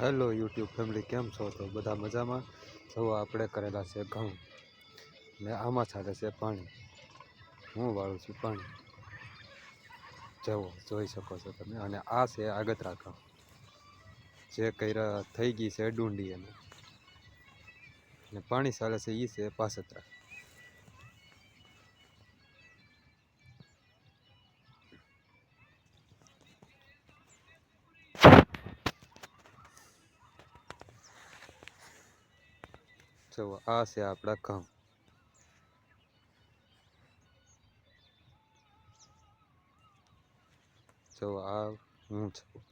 Hello YouTube family કેમ છો? તો બધા મજામાં? જો આપણે કરેલા છે ઘઉં. ને આમાં ચાલે છે પાણી. હું વાળું છું પાણી. જવો જોઈ શકો છો તમે. અને આ છે આગતરા ઘઉં. જે કર્યા થઈ ગઈ છે ડુંડી એને ને પાણી ચાલે છે એ છે પાસતરા. જુઓ આ છે આપણા ઘઉં. જો આ હું છું.